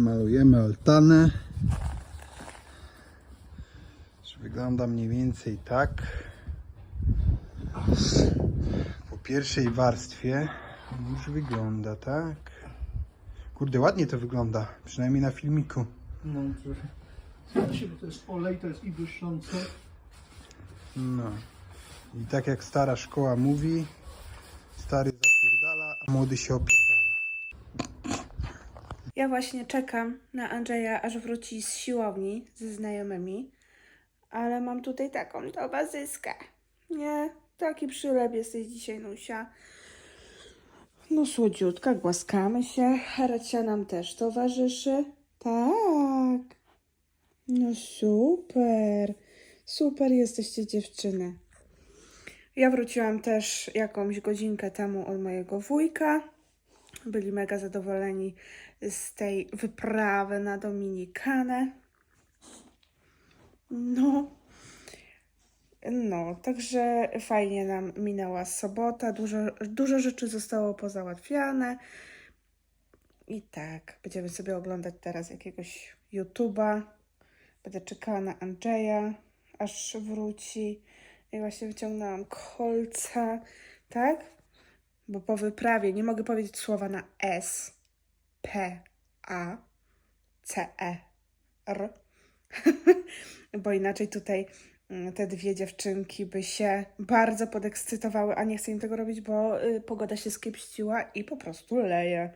malujemy altanę. Wygląda mniej więcej tak. Po pierwszej warstwie już wygląda tak. Kurde, ładnie to wygląda, przynajmniej na filmiku. No, to, znaczy, to jest olej, to jest i błyszczące. No. I tak jak stara szkoła mówi, stary zapierdala, a młody się opierdala. Ja właśnie czekam na Andrzeja, aż wróci z siłowni ze znajomymi, ale mam tutaj taką towarzyskę. Nie, taki przylep jesteś dzisiaj, Nusia. No słodziutka, głaskamy się. Haracia nam też towarzyszy. Tak. No super. Super jesteście dziewczyny. Ja wróciłam też jakąś godzinkę temu od mojego wujka. Byli mega zadowoleni z tej wyprawy na Dominikanę. No. No, także fajnie nam minęła sobota. Dużo, dużo rzeczy zostało pozałatwiane. I tak, będziemy sobie oglądać teraz jakiegoś YouTube'a. Będę czekała na Andrzeja, aż wróci. I właśnie wyciągnęłam kolca, tak? Bo po wyprawie nie mogę powiedzieć słowa na S, P, A, C, E, R. Bo inaczej tutaj mm, te dwie dziewczynki by się bardzo podekscytowały, a nie chcę im tego robić, bo y, pogoda się skiepściła i po prostu leje.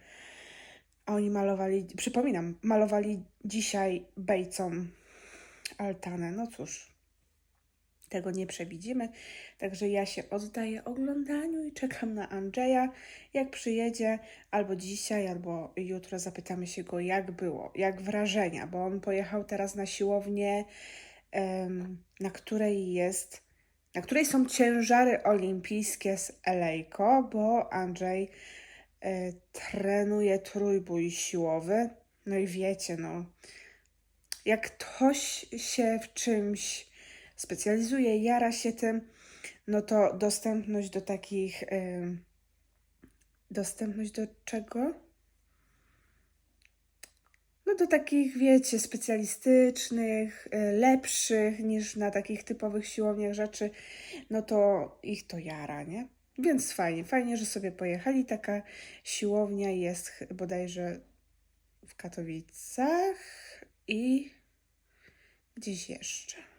A oni malowali, przypominam, malowali dzisiaj bejcą altanę. No cóż, tego nie przewidzimy. Także ja się oddaję oglądaniu i czekam na Andrzeja. Jak przyjedzie, albo dzisiaj, albo jutro zapytamy się go, jak było, jak wrażenia, bo on pojechał teraz na siłownię, na której jest, na której są ciężary olimpijskie z Elejko, bo Andrzej e, trenuje trójbój siłowy. No i wiecie, no, jak ktoś się w czymś specjalizuje, jara się tym, no to dostępność do takich. dostępność do czego? No do takich, wiecie, specjalistycznych, y, lepszych niż na takich typowych siłowniach rzeczy, no to ich to jara, nie? Więc fajnie, fajnie, że sobie pojechali. Taka siłownia jest bodajże w Katowicach i gdzieś jeszcze.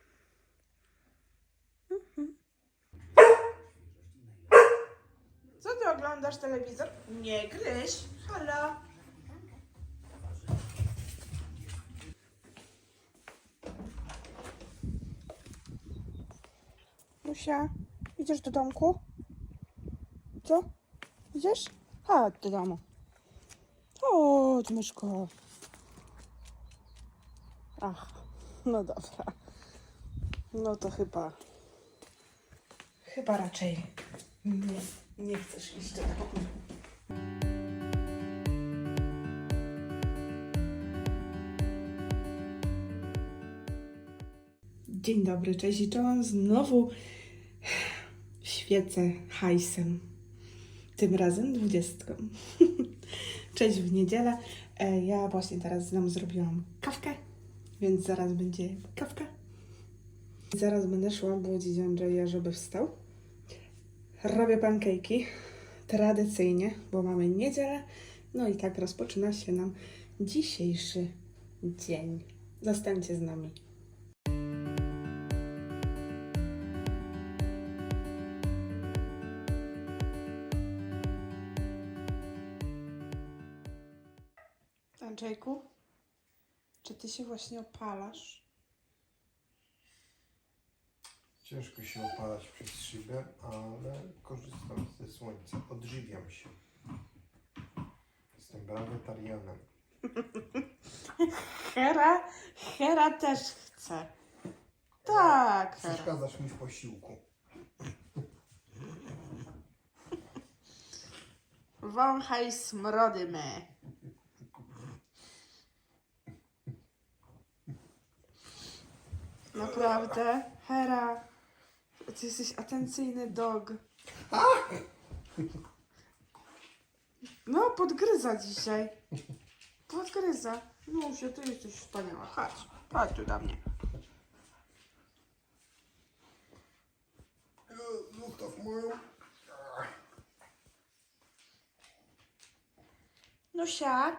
Ty oglądasz telewizor? Nie gryź. Halo. Lusia, idziesz do domku? Co? Idziesz? Chodź do domu. Chodź, myszko. Ach, no dobra. No to chyba... Chyba raczej nie, nie chcesz iść do. Dzień dobry, cześć i czołem. Znowu świecę hajsem. Tym razem dwudziestką. Cześć w niedzielę. E, Ja właśnie teraz nam zrobiłam kawkę, więc zaraz będzie kawka. Zaraz będę szła budzić Andrzeja, żeby wstał. Robię pankejki tradycyjnie, bo mamy niedzielę. No i tak rozpoczyna się nam dzisiejszy dzień. Zostańcie z nami. Andrzejku, czy ty się właśnie opalasz? Ciężko się opalać przez szybę, ale korzystam ze słońca. Odżywiam się. Jestem brawetarianem. Hera, Hera też chce. Tak, Hera. Przeszkadzasz mi w posiłku. Wąchaj smrody me. Naprawdę, Hera, ty jesteś atencyjny dog. No, podgryza dzisiaj. Podgryza. Teresa, Nusia, ty jesteś wspaniała. Chodź, chodź tu do mnie. Zostaw moją. Nusia,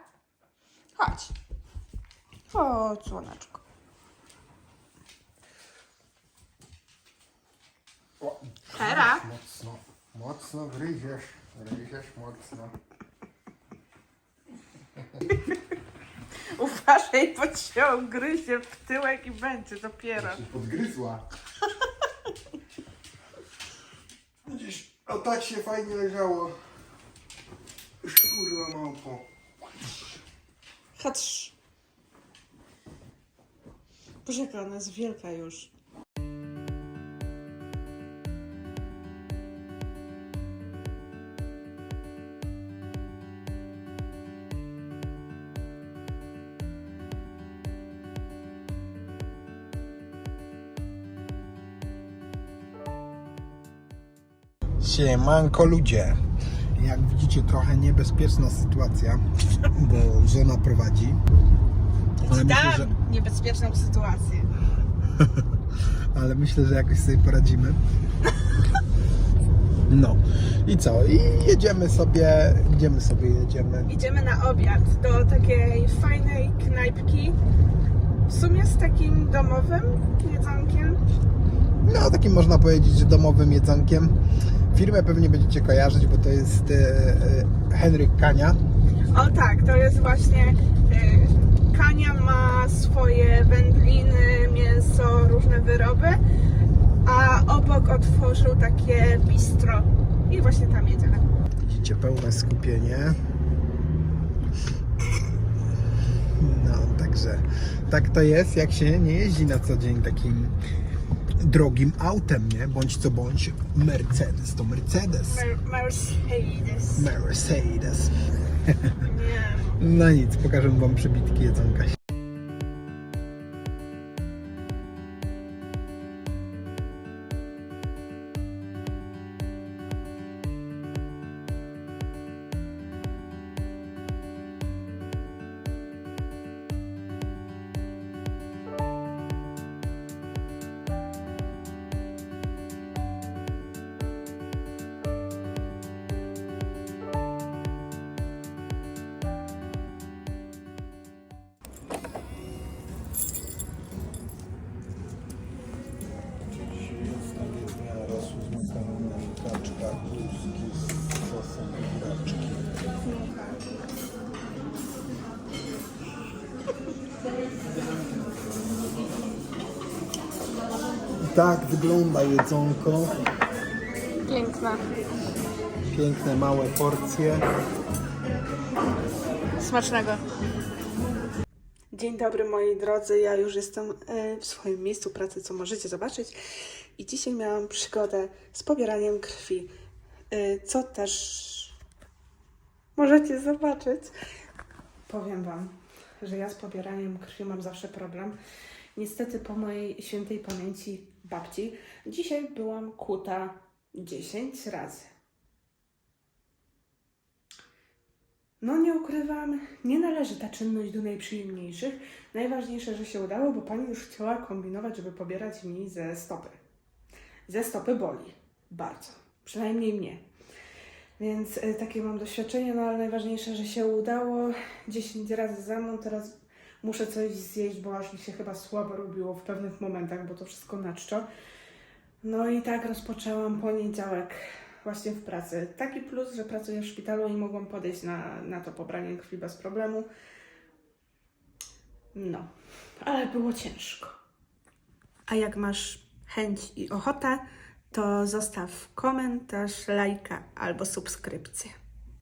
chodź. Chodź, słoneczko. Hera. Mocno, mocno gryziesz, gryziesz mocno. Uważaj, bo cię ugryzie w tyłek i będzie dopiero. Się podgryzła. Widzisz, o tak się fajnie leżało. Kurwa małpo. Chodź. Boże, jaka ona jest wielka już. Siemanko ludzie. Jak widzicie, trochę niebezpieczna sytuacja, bo żona prowadzi. Ale myślę, że, niebezpieczną sytuację. ale myślę, że jakoś sobie poradzimy. No i co? I jedziemy sobie, gdzie my sobie jedziemy? Idziemy na obiad do takiej fajnej knajpki. W sumie z takim domowym jedzonkiem. No, takim można powiedzieć, że domowym jedzonkiem. Firmę pewnie będziecie kojarzyć, bo to jest e, e, Henryk Kania. O tak, to jest właśnie. Y, Kania ma swoje wędliny, mięso, różne wyroby, a obok otworzył takie bistro. I właśnie tam jedziemy. Widzicie, pełne skupienie. No, także tak to jest, jak się nie jeździ na co dzień takim drogim autem, nie? Bądź co bądź Mercedes, to Mercedes. Mer- Mercedes. Mercedes. Nie. No nic, pokażę wam przebitki jedzonka. Tak wygląda jedzonko. Piękna. Piękne, małe porcje. Smacznego. Dzień dobry moi drodzy, ja już jestem e, w swoim miejscu pracy, co możecie zobaczyć. I dzisiaj miałam przygodę z pobieraniem krwi, e, co też możecie zobaczyć. Powiem Wam, że ja z pobieraniem krwi mam zawsze problem. Niestety po mojej świętej pamięci babci dzisiaj byłam kuta 10 razy. No nie ukrywam, nie należy ta czynność do najprzyjemniejszych. Najważniejsze, że się udało, bo pani już chciała kombinować, żeby pobierać mi ze stopy. Ze stopy boli. Bardzo. Przynajmniej mnie. Więc y, takie mam doświadczenie, no ale najważniejsze, że się udało. 10 razy za mną, teraz muszę coś zjeść, bo aż mi się chyba słabo robiło w pewnych momentach, bo to wszystko na czczo. No i tak rozpoczęłam poniedziałek właśnie w pracy. Taki plus, że pracuję w szpitalu i mogłam podejść na, na to pobranie krwi bez problemu. No, ale było ciężko. A jak masz chęć i ochotę, to zostaw komentarz, lajka albo subskrypcję.